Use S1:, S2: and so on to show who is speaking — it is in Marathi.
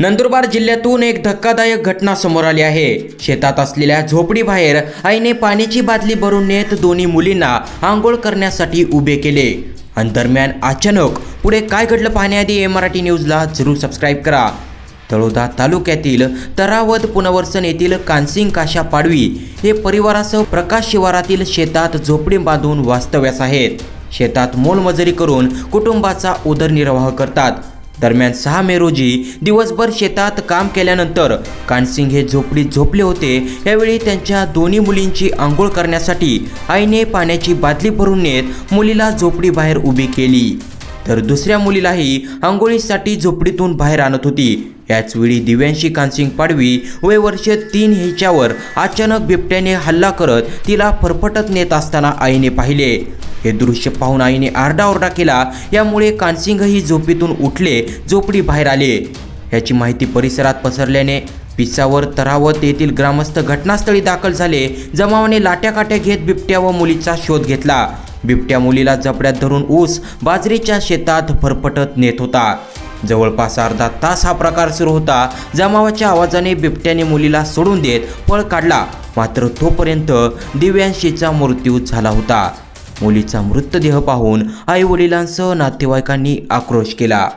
S1: नंदुरबार जिल्ह्यातून एक धक्कादायक घटना समोर आली आहे. शेतात असलेल्या झोपडीबाहेर आईने पाण्याची बादली भरून नेत दोन्ही मुलींना आंघोळ करण्यासाठी उभे केले. आणि दरम्यान अचानक पुढे काय घडलं पाहण्याआधी ए मराठी न्यूजला जरूर सबस्क्राईब करा. तळोदा तालुक्यातील तरावद पुनर्वसन येथील कानसिंग काशा पाडवी हे परिवारासह प्रकाश शिवारातील शेतात झोपडी बांधून वास्तव्यास आहेत. शेतात मोलमजुरी करून कुटुंबाचा उदरनिर्वाह करतात. दरम्यान सहा मे रोजी दिवसभर शेतात काम केल्यानंतर कानसिंग हे झोपडीत झोपले होते. यावेळी त्यांच्या दोन्ही मुलींची आंघोळ करण्यासाठी आईने पाण्याची बादली भरून नेत मुलीला झोपडी बाहेर उभी केली. तर दुसऱ्या मुलीलाही आंघोळीसाठी झोपडीतून बाहेर आणत होती. याचवेळी दिव्यांशी कानसिंग पाडवी वय वर्ष तीन हिच्यावर अचानक बिबट्याने हल्ला करत तिला फरफटत नेत असताना आईने पाहिले. हे दृश्य पाहून आईने आरडाओरडा केला. यामुळे कानसिंगही झोपेतून उठले झोपडी बाहेर आले. याची माहिती परिसरात पसरल्याने पिसावर तरावत येथील ग्रामस्थ घटनास्थळी दाखल झाले. जमावाने लाट्याकाट्या घेत बिबट्या व मुलीचा शोध घेतला. बिबट्या मुलीला जपड्यात धरून ऊस बाजरीच्या शेतात फरफटत नेत होता. जवळपास अर्धा तास हा प्रकार सुरू होता. जमावाच्या आवाजाने बिबट्याने मुलीला सोडून देत पळ काढला. मात्र तोपर्यंत दिव्यांशीचा मृत्यू झाला होता. मुलीचा मृतदेह पाहून आई वडिलांसह नातेवाईकांनी आक्रोश केला.